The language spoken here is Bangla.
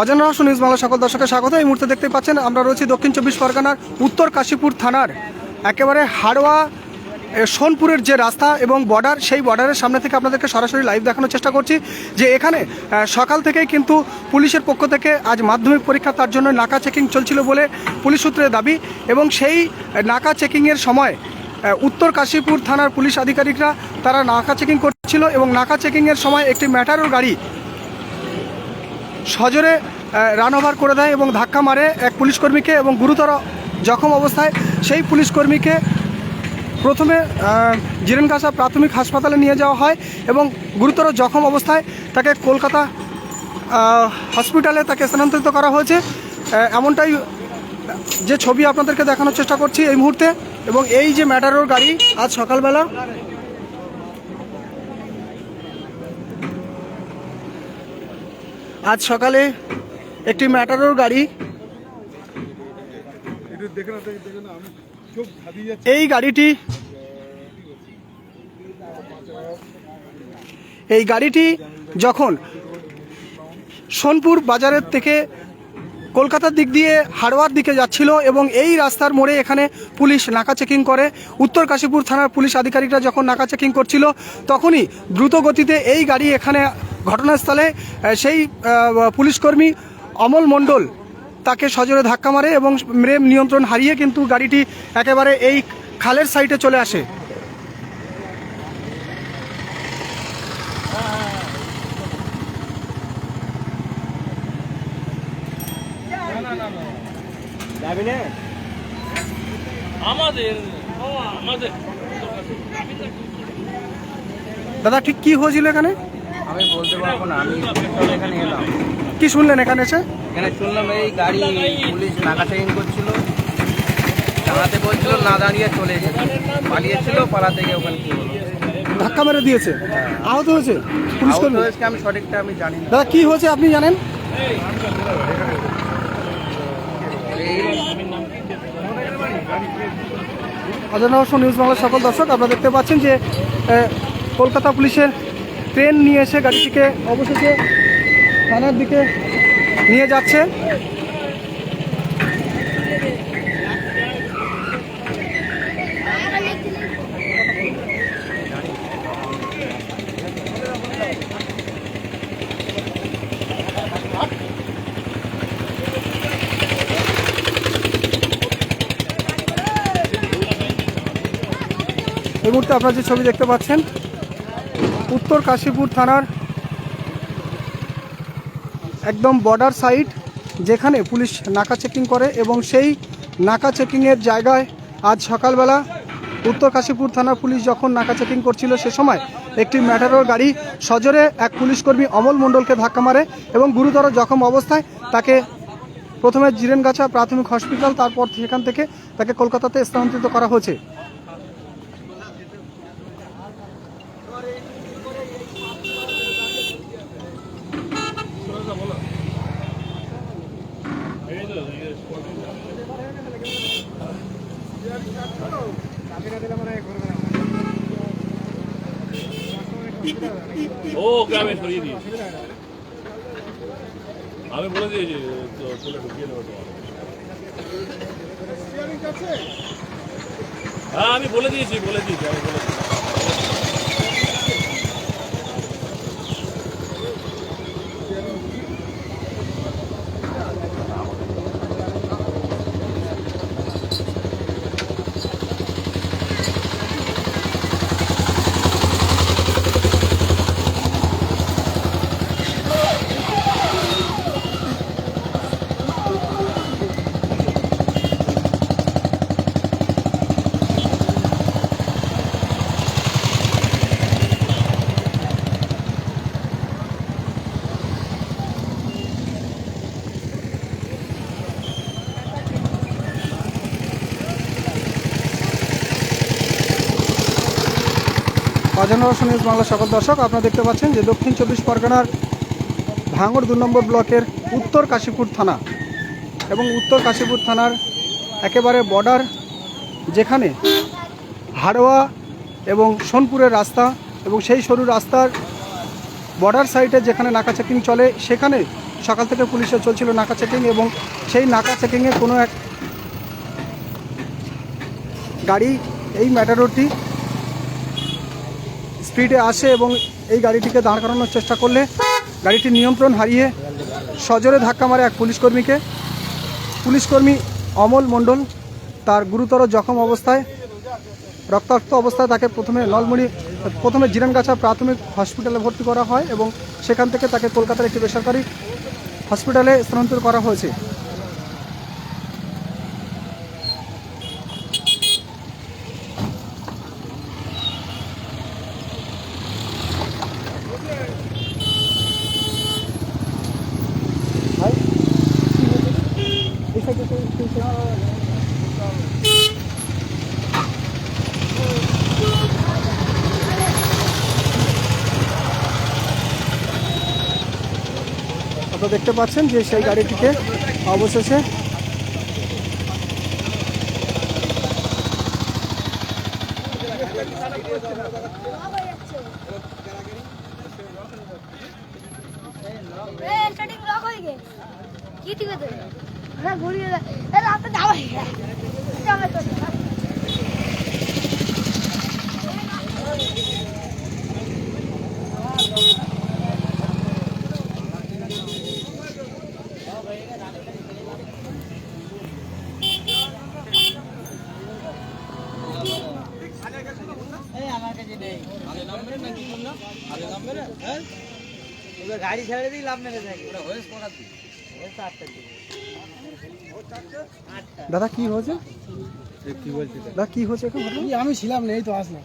অজানা রহস্য নিউজ বাংলা সকল দর্শকের স্বাগত। এই মুহূর্তে দেখতে পাচ্ছেন, আমরা রয়েছি দক্ষিণ চব্বিশ পরগনার উত্তর কাশীপুর থানার, একেবারে হাড়োয়া সোনপুরের যে রাস্তা এবং বর্ডার সেই বর্ডারের সামনে থেকে আপনাদেরকে সরাসরি লাইভ দেখানোর চেষ্টা করছি, যে এখানে সকাল থেকেই কিন্তু পুলিশের পক্ষ থেকে আজ মাধ্যমিক পরীক্ষা তার জন্য নাকা চেকিং চলছিল বলে পুলিশ সূত্রে দাবি এবং সেই নাকা চেকিংয়ের সময় উত্তর কাশীপুর থানার পুলিশ আধিকারিকরা তারা নাকা চেকিং করছিল এবং নাকা চেকিংয়ের সময় একটি ম্যাটারোর গাড়ি সজোরে রান ওভার করে দেয় এবং ধাক্কা মারে এক পুলিশ কর্মীকে এবং গুরুতর জখম অবস্থায় সেই পুলিশ কর্মীকে প্রথমে জিরেনগাছা প্রাথমিক হাসপাতালে নিয়ে যাওয়া হয় এবং গুরুতর জখম অবস্থায় তাকে কলকাতা হসপিটালে তাকে স্থানান্তরিত করা হয়েছে। এমনটাই যে ছবি আপনাদেরকে দেখানোর চেষ্টা করছি এই মুহূর্তে এবং এই যে ম্যাটারোর গাড়ি আজ সকালবেলা আজ সকালে একটি ম্যাটারোর গাড়ি এই গাড়িটি এই গাড়িটি যখন সোনপুর বাজারের থেকে কলকাতার দিক দিয়ে হাড়োয়ার দিকে যাচ্ছিল এবং এই রাস্তার মোড়ে এখানে পুলিশ নাকা চেকিং করে, উত্তর কাশীপুর থানার পুলিশ আধিকারিকরা যখন নাকা চেকিং করছিল, তখনই দ্রুত গতিতে এই গাড়ি এখানে ঘটনাস্থলে সেই পুলিশকর্মী অমল মণ্ডল তাকে সজোরে ধাক্কা মারে এবং মেরে নিয়ন্ত্রণ হারিয়ে কিন্তু গাড়িটি একেবারে এই খালের সাইডে চলে আসে। দাদা ঠিক কি হয়েছিল এখানে? আমি বলতে পারব না আমি এখানে এলাম। কি শুনলেন এখানে এসে? এখানে শুনলাম এই গাড়ি পুলিশ নাকা চেকিং করছিল দাঁড়াতে বলছিল না দাঁড়িয়ে চলে এসেছে পালিয়েছিল পালাতে গিয়ে ওখানে কি হলো? ধাক্কা মেরে দিয়েছে? আহত হয়েছে? পুলিশ কর্মী? হয়েছে আমি সঠিকটা আমি জানি না। দাদা কি হয়েছে আপনি জানেন? অজানা নিউজ বাংলার সকল দর্শক আপনারা দেখতে পাচ্ছেন যে কলকাতা পুলিশের ট্রেন নিয়ে এসে গাড়িটিকে অবশেষে থানার দিকে নিয়ে যাচ্ছে। এই মুহূর্তে আপনারা যে ছবি দেখতে পাচ্ছেন উত্তর কাশীপুর থানার একদম বর্ডার সাইড যেখানে পুলিশ নাকা চেকিং করে এবং সেই নাকা চেকিংয়ের জায়গায় আজ সকালবেলা উত্তর কাশীপুর থানার পুলিশ যখন নাকা চেকিং করছিল, সে সময় একটি ম্যাটারোর গাড়ি সজোরে এক পুলিশকর্মী অমল মণ্ডলকে ধাক্কা মারে এবং গুরুতর জখম অবস্থায় তাকে প্রথমে জিরেনগাছা প্রাথমিক হসপিটাল তারপর সেখান থেকে তাকে কলকাতাতে স্থানান্তরিত করা হয়েছে। ও, গ্রামে সরিয়ে দিয়েছে। আমি বলে দিয়েছি তুলে ঢুকিয়ে দেবো হ্যাঁ আমি বলে দিয়েছি বলে দিয়েছি, আমি বলে দিয়েছি। রহস্য নিউজ বাংলা সকল দর্শক, আপনারা দেখতে পাচ্ছেন যে দক্ষিণ চব্বিশ পরগনার ভাঙর দু নম্বর ব্লকের উত্তর কাশীপুর থানা এবং উত্তর কাশীপুর থানার একেবারে বর্ডার যেখানে হাড়োয়া এবং সোনপুরের রাস্তা এবং সেই সরু রাস্তার বর্ডার সাইডে যেখানে নাকা চেকিং চলে, সেখানে সকাল থেকে পুলিশের চলছিল নাকা চেকিং এবং সেই নাকা চেকিংয়ে কোনো এক গাড়ি এই ম্যাটাডোরটি স্পিডে আসে এবং এই গাড়িটিকে দাঁড় করানোর চেষ্টা করলে গাড়িটি নিয়ন্ত্রণ হারিয়ে সজোরে ধাক্কা মারে এক পুলিশকর্মীকে। পুলিশকর্মী অমল মণ্ডল তার গুরুতর জখম অবস্থায়, রক্তাক্ত অবস্থায় তাকে প্রথমে নলমুড়ি প্রথমে জিরানগাছা প্রাথমিক হসপিটালে ভর্তি করা হয় এবং সেখান থেকে তাকে কলকাতার একটি বেসরকারি হসপিটালে স্থানান্তর করা হয়েছে। আপনারা দেখতে পাচ্ছেন যে সেই গাড়িটিকে অবশেষে কি ঠিক আছে হ্যাঁ ঘুরিয়ে রাতে যাবে গাড়ি ছেড়ে দিই লাভ মেরে থাকে দাদা কি হয়েছে কি দাদা কি হয়েছে? আমি ছিলাম না এই তো আসলাম।